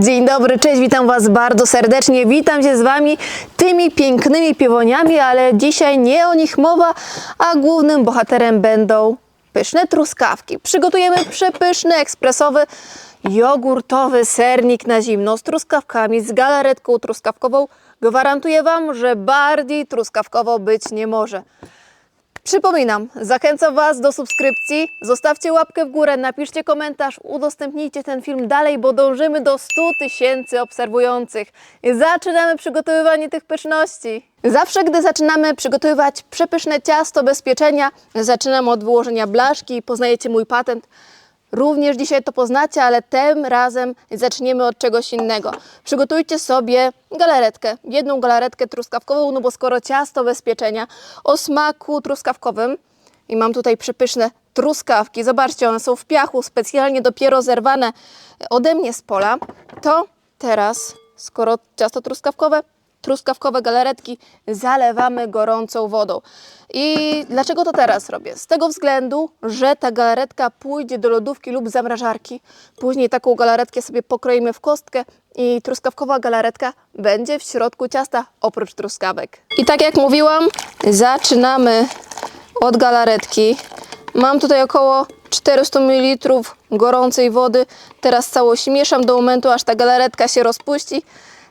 Dzień dobry, cześć, witam Was bardzo serdecznie. Witam się z Wami tymi pięknymi piwoniami, ale dzisiaj nie o nich mowa, a głównym bohaterem będą pyszne truskawki. Przygotujemy przepyszny, ekspresowy, jogurtowy sernik na zimno z truskawkami, z galaretką truskawkową. Gwarantuję Wam, że bardziej truskawkowo być nie może. Przypominam, zachęcam Was do subskrypcji, zostawcie łapkę w górę, napiszcie komentarz, udostępnijcie ten film dalej, bo dążymy do 100 tysięcy obserwujących. Zaczynamy przygotowywanie tych pyszności. Zawsze, gdy zaczynamy przygotowywać przepyszne ciasto bez pieczenia, zaczynam od wyłożenia blaszki poznajecie mój patent. Również dzisiaj to poznacie, ale tym razem zaczniemy od czegoś innego. Przygotujcie sobie galaretkę, jedną galaretkę truskawkową, no bo skoro ciasto bez pieczenia o smaku truskawkowym. I mam tutaj przepyszne truskawki, zobaczcie, one są w piachu, specjalnie dopiero zerwane ode mnie z pola, to teraz, skoro ciasto truskawkowe, truskawkowe galaretki zalewamy gorącą wodą. I dlaczego to teraz robię? Z tego względu, że ta galaretka pójdzie do lodówki lub zamrażarki. Później taką galaretkę sobie pokroimy w kostkę i truskawkowa galaretka będzie w środku ciasta oprócz truskawek. I tak jak mówiłam, zaczynamy od galaretki. Mam tutaj około 400 ml gorącej wody. Teraz całość mieszam do momentu, aż ta galaretka się rozpuści.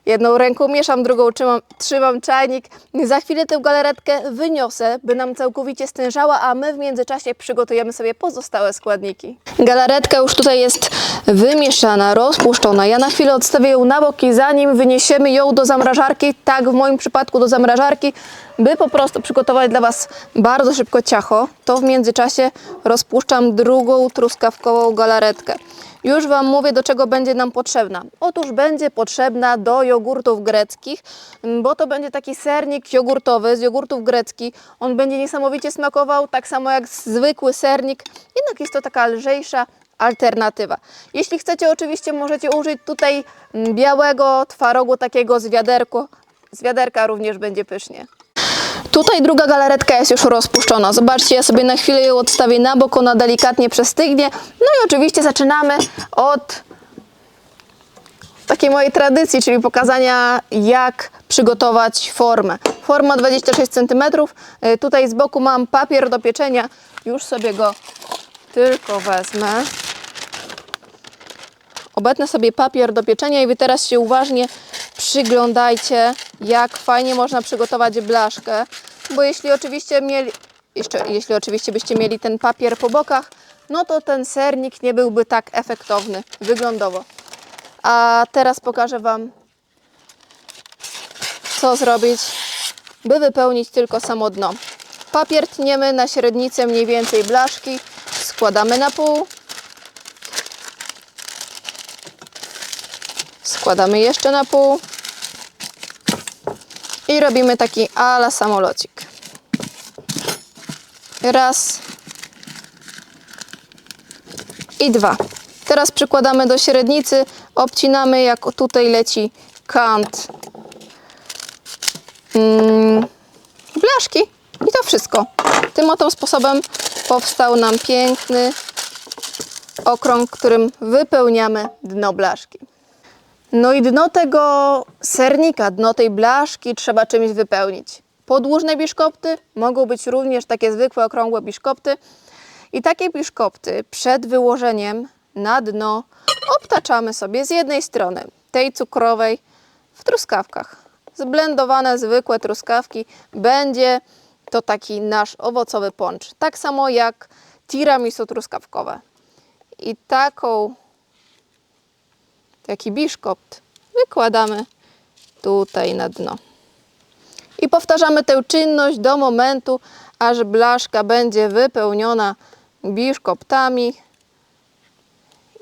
Jedną ręką mieszam, drugą trzymam, trzymam czajnik. Za chwilę tę galaretkę wyniosę, by nam całkowicie stężała, a my w międzyczasie przygotujemy sobie pozostałe składniki. Galaretka już tutaj jest wymieszana, rozpuszczona. Ja na chwilę odstawię ją na bok i zanim wyniesiemy ją do zamrażarki, tak w moim przypadku do zamrażarki, by po prostu przygotować dla Was bardzo szybko ciacho, to w międzyczasie rozpuszczam drugą truskawkową galaretkę. Już Wam mówię, do czego będzie nam potrzebna. Otóż będzie potrzebna do jogurtów greckich, m, bo to będzie taki sernik jogurtowy z jogurtów greckich. On będzie niesamowicie smakował, tak samo jak zwykły sernik, jednak jest to taka lżejsza alternatywa. Jeśli chcecie, oczywiście możecie użyć tutaj m, białego twarogu, takiego z wiaderko. Z wiaderka również będzie pysznie. Tutaj druga galaretka jest już rozpuszczona. Zobaczcie, ja sobie na chwilę ją odstawię na bok, ona delikatnie przestygnie. No i oczywiście zaczynamy od takiej mojej tradycji, czyli pokazania jak przygotować formę. Forma 26 cm. Y, Tutaj z boku mam papier do pieczenia. Już sobie go tylko wezmę. Obetnę sobie papier do pieczenia i wy teraz się uważnie przyglądajcie, jak fajnie można przygotować blaszkę, bo jeśli oczywiście mieli, jeszcze, jeśli oczywiście byście mieli ten papier po bokach, no to ten sernik nie byłby tak efektowny wyglądowo. A teraz pokażę Wam, co zrobić, by wypełnić tylko samo dno. Papier tniemy na średnicę mniej więcej blaszki, składamy na pół, składamy jeszcze na pół i robimy taki ala samolocik. Raz i dwa. Teraz przykładamy do średnicy, obcinamy jak tutaj leci kant mm, blaszki i to wszystko. Tym oto sposobem powstał nam piękny okrąg, którym wypełniamy dno blaszki. No i dno tego sernika, dno tej blaszki trzeba czymś wypełnić. Podłużne biszkopty mogą być również takie zwykłe okrągłe biszkopty. I takie biszkopty przed wyłożeniem na dno obtaczamy sobie z jednej strony, tej cukrowej, w truskawkach. Zblendowane zwykłe truskawki będzie to taki nasz owocowy poncz. Tak samo jak tiramisu truskawkowe. I taką taki biszkopt wykładamy tutaj na dno. I powtarzamy tę czynność do momentu, aż blaszka będzie wypełniona biszkoptami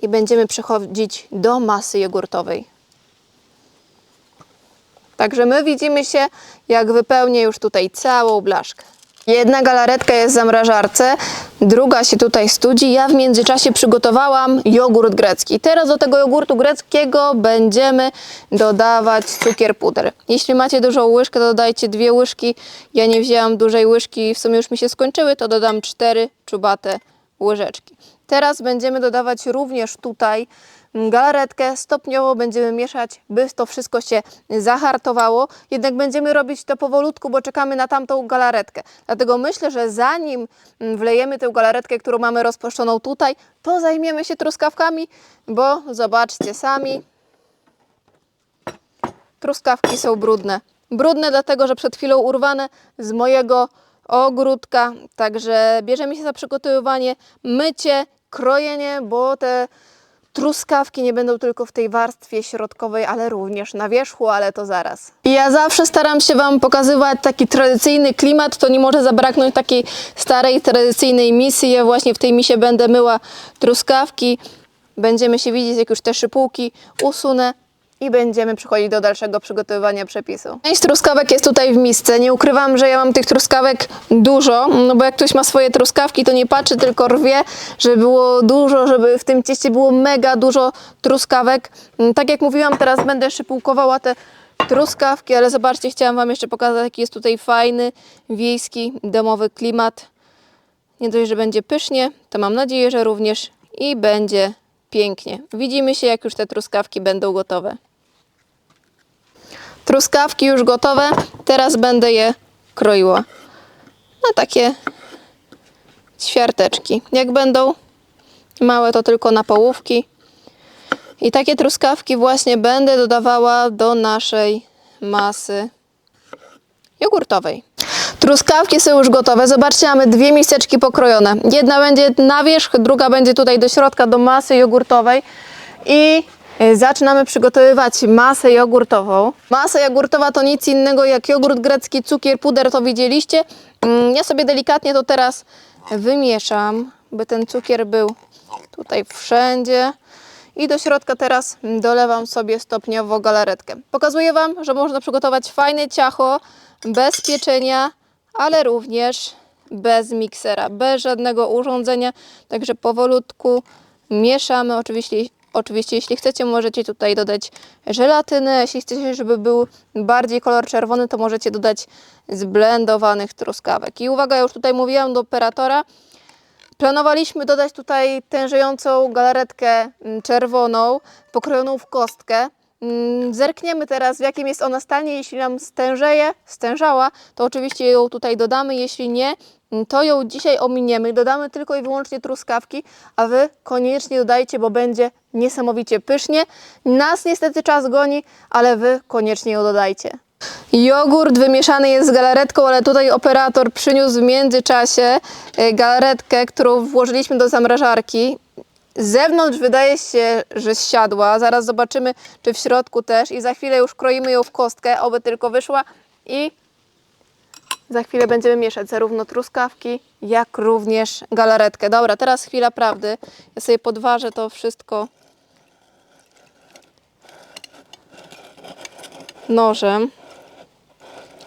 i będziemy przechodzić do masy jogurtowej. Także my widzimy się, jak wypełnię już tutaj całą blaszkę. Jedna galaretka jest w zamrażarce, druga się tutaj studzi. Ja w międzyczasie przygotowałam jogurt grecki. Teraz do tego jogurtu greckiego będziemy dodawać cukier puder. Jeśli macie dużą łyżkę, to dodajcie dwie łyżki. Ja nie wzięłam dużej łyżki, w sumie już mi się skończyły, to dodam cztery czubate łyżeczki. Teraz będziemy dodawać również tutaj galaretkę. Stopniowo będziemy mieszać, by to wszystko się zahartowało. Jednak będziemy robić to powolutku, bo czekamy na tamtą galaretkę. Dlatego myślę, że zanim mm, wlejemy tę galaretkę, którą mamy rozpuszczoną tutaj, to zajmiemy się truskawkami, bo zobaczcie sami, truskawki są brudne. Brudne dlatego, że przed chwilą urwane z mojego ogródka. Także bierzemy się za przygotowywanie, mycie, krojenie, bo te truskawki nie będą tylko w tej warstwie środkowej, ale również na wierzchu, ale to zaraz. Ja zawsze staram się Wam pokazywać taki tradycyjny klimat, to nie może zabraknąć takiej starej, tradycyjnej misy. Ja właśnie w tej misie będę myła truskawki. Będziemy się widzieć, jak już te szypułki usunę i będziemy przechodzić do dalszego przygotowywania przepisu. Część truskawek jest tutaj w misce. Nie ukrywam, że ja mam tych truskawek dużo, no bo jak ktoś ma swoje truskawki, to nie patrzy, tylko rwie, żeby było dużo, żeby w tym cieście było mega dużo truskawek. Mm, Tak jak mówiłam, teraz będę szypułkowała te truskawki, ale zobaczcie, chciałam Wam jeszcze pokazać, jaki jest tutaj fajny, wiejski, domowy klimat. Nie dość, że będzie pysznie, to mam nadzieję, że również i będzie pięknie. Widzimy się, jak już te truskawki będą gotowe. Truskawki już gotowe, teraz będę je kroiła na takie ćwiarteczki. Jak będą małe, to tylko na połówki. I takie truskawki właśnie będę dodawała do naszej masy jogurtowej. Truskawki są już gotowe. Zobaczcie, mamy dwie miseczki pokrojone. Jedna będzie na wierzch, druga będzie tutaj do środka, do masy jogurtowej. I zaczynamy przygotowywać masę jogurtową. Masa jogurtowa to nic innego jak jogurt grecki, cukier, puder, to widzieliście. Mm, Ja sobie delikatnie to teraz wymieszam, by ten cukier był tutaj wszędzie. I do środka teraz dolewam sobie stopniowo galaretkę. Pokazuję Wam, że można przygotować fajne ciacho bez pieczenia, ale również bez miksera, bez żadnego urządzenia. Także powolutku mieszamy. Oczywiście, oczywiście jeśli chcecie, możecie tutaj dodać żelatynę. Jeśli chcecie, żeby był bardziej kolor czerwony, to możecie dodać zblendowanych truskawek. I uwaga, ja już tutaj mówiłam do operatora, Planowaliśmy dodać tutaj tężejącą galaretkę mm, czerwoną, pokrojoną w kostkę. Mm, Zerkniemy teraz, w jakim jest ona stanie. Jeśli nam stężeje, stężała, to oczywiście ją tutaj dodamy. Jeśli nie, mm, to ją dzisiaj ominiemy. Dodamy tylko i wyłącznie truskawki, a Wy koniecznie dodajcie, bo będzie niesamowicie pysznie. Nas niestety czas goni, ale Wy koniecznie ją dodajcie. Jogurt wymieszany jest z galaretką, ale tutaj operator przyniósł w międzyczasie e, galaretkę, którą włożyliśmy do zamrażarki. Z zewnątrz wydaje się, że zsiadła. Zaraz zobaczymy, czy w środku też. I za chwilę już kroimy ją w kostkę, oby tylko wyszła. I za chwilę będziemy mieszać zarówno truskawki, jak również galaretkę. Dobra, teraz chwila prawdy. Ja sobie podważę to wszystko nożem.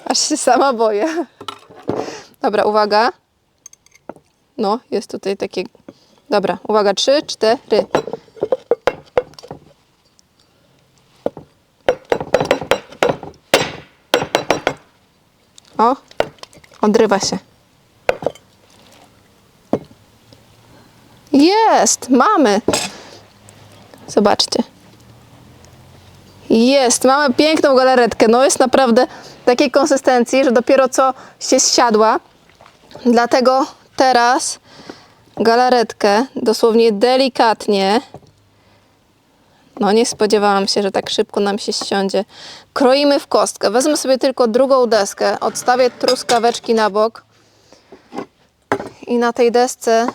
Aż się sama boję. Dobra, uwaga. No, jest tutaj takie. Dobra, uwaga, trzy, cztery. O, odrywa się. Jest, mamy. Zobaczcie. Jest, mamy piękną galaretkę. No jest naprawdę takiej konsystencji, że dopiero co się zsiadła. Dlatego teraz galaretkę dosłownie delikatnie. No nie spodziewałam się, że tak szybko nam się ściądzie. Kroimy w kostkę. Wezmę sobie tylko drugą deskę, odstawię truskaweczki na bok. I na tej desce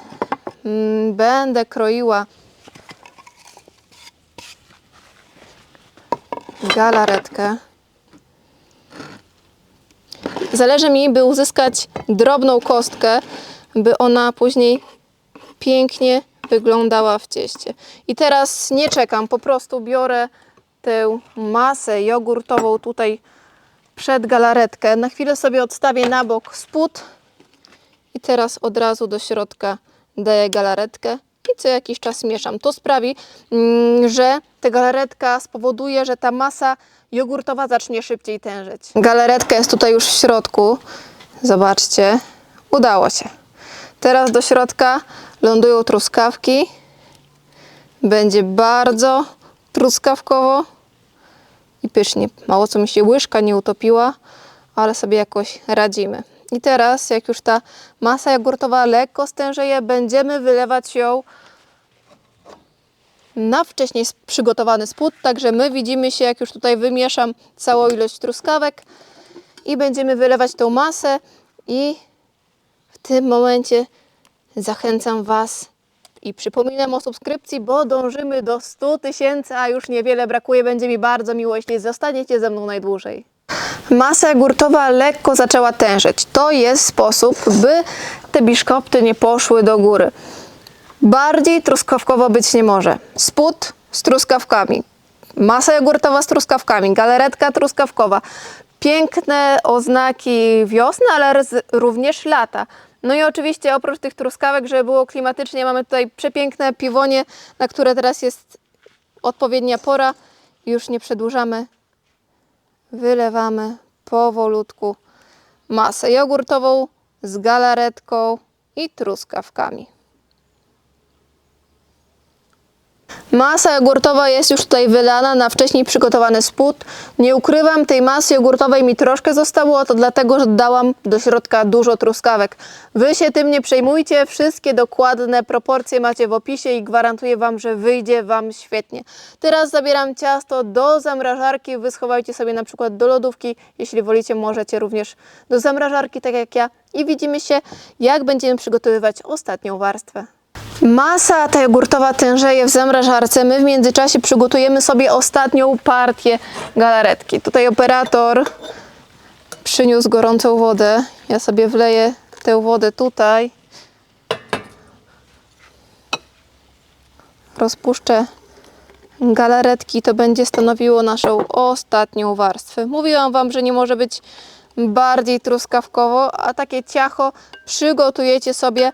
mm, będę kroiła galaretkę. Zależy mi, by uzyskać drobną kostkę, by ona później pięknie wyglądała w cieście. I teraz nie czekam, po prostu biorę tę masę jogurtową tutaj przed galaretkę. Na chwilę sobie odstawię na bok spód i teraz od razu do środka daję galaretkę i co jakiś czas mieszam. To sprawi, mm, że ta galaretka spowoduje, że ta masa jogurtowa zacznie szybciej tężyć. Galaretka jest tutaj już w środku. Zobaczcie, udało się. Teraz do środka lądują truskawki. Będzie bardzo truskawkowo i pysznie. Mało co mi się łyżka nie utopiła, ale sobie jakoś radzimy. I teraz, jak już ta masa jogurtowa lekko stężeje, będziemy wylewać ją na wcześniej przygotowany spód, także my widzimy się, jak już tutaj wymieszam całą ilość truskawek i będziemy wylewać tą masę i w tym momencie zachęcam Was i przypominam o subskrypcji, bo dążymy do 100 tysięcy, a już niewiele brakuje. Będzie mi bardzo miło, jeśli zostaniecie ze mną najdłużej. Masa jogurtowa lekko zaczęła tężeć. To jest sposób, by te biszkopty nie poszły do góry. Bardziej truskawkowo być nie może. Spód z truskawkami, masa jogurtowa z truskawkami, galaretka truskawkowa. Piękne oznaki wiosny, ale również lata. No i oczywiście oprócz tych truskawek, żeby było klimatycznie, mamy tutaj przepiękne piwonie, na które teraz jest odpowiednia pora. Już nie przedłużamy. Wylewamy powolutku masę jogurtową z galaretką i truskawkami. Masa jogurtowa jest już tutaj wylana na wcześniej przygotowany spód. Nie ukrywam, tej masy jogurtowej mi troszkę zostało, to dlatego, że dodałam do środka dużo truskawek. Wy się tym nie przejmujcie, wszystkie dokładne proporcje macie w opisie i gwarantuję Wam, że wyjdzie Wam świetnie. Teraz zabieram ciasto do zamrażarki, wy schowajcie sobie na przykład do lodówki, jeśli wolicie możecie również do zamrażarki, tak jak ja i widzimy się, jak będziemy przygotowywać ostatnią warstwę. Masa ta jogurtowa tężeje w zamrażarce. My w międzyczasie przygotujemy sobie ostatnią partię galaretki. Tutaj operator przyniósł gorącą wodę. Ja sobie wleję tę wodę tutaj. Rozpuszczę galaretki. To będzie stanowiło naszą ostatnią warstwę. Mówiłam Wam, że nie może być bardziej truskawkowo, a takie ciacho przygotujecie sobie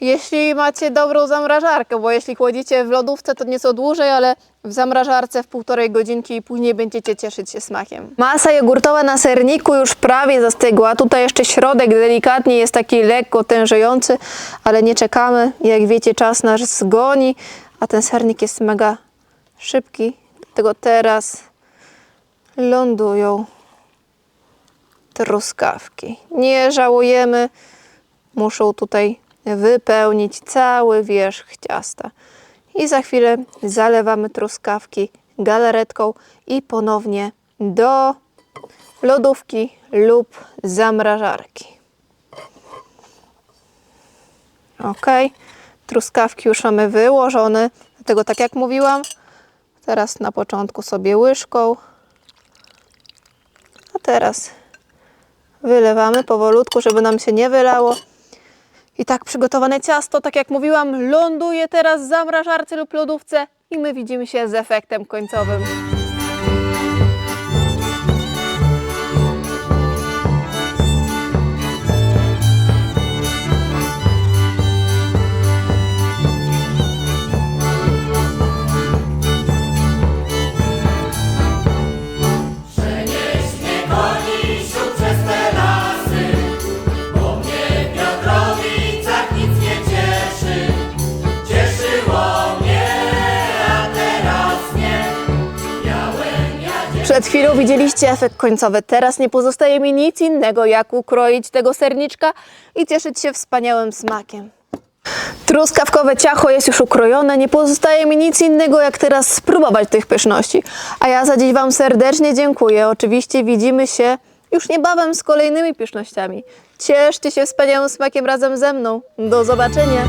jeśli macie dobrą zamrażarkę, bo jeśli chłodzicie w lodówce, to nieco dłużej, ale w zamrażarce w półtorej godzinki i później będziecie cieszyć się smakiem. Masa jogurtowa na serniku już prawie zastygła. Tutaj jeszcze środek delikatnie jest taki lekko tężejący, ale nie czekamy. Jak wiecie, czas nasz zgoni, a ten sernik jest mega szybki. Dlatego teraz lądują truskawki. Nie żałujemy muszą tutaj wypełnić cały wierzch ciasta. I za chwilę zalewamy truskawki galaretką i ponownie do lodówki lub zamrażarki. Ok, truskawki już mamy wyłożone, dlatego tak jak mówiłam, teraz na początku sobie łyżką, a teraz wylewamy powolutku, żeby nam się nie wylało. I tak przygotowane ciasto, tak jak mówiłam, ląduje teraz w zamrażarce lub lodówce i my widzimy się z efektem końcowym. Widzieliście efekt końcowy. Teraz nie pozostaje mi nic innego, jak ukroić tego serniczka i cieszyć się wspaniałym smakiem. Truskawkowe ciacho jest już ukrojone, nie pozostaje mi nic innego, jak teraz spróbować tych pyszności. A ja za dziś Wam serdecznie dziękuję. Oczywiście widzimy się już niebawem z kolejnymi pysznościami. Cieszcie się wspaniałym smakiem razem ze mną. Do zobaczenia!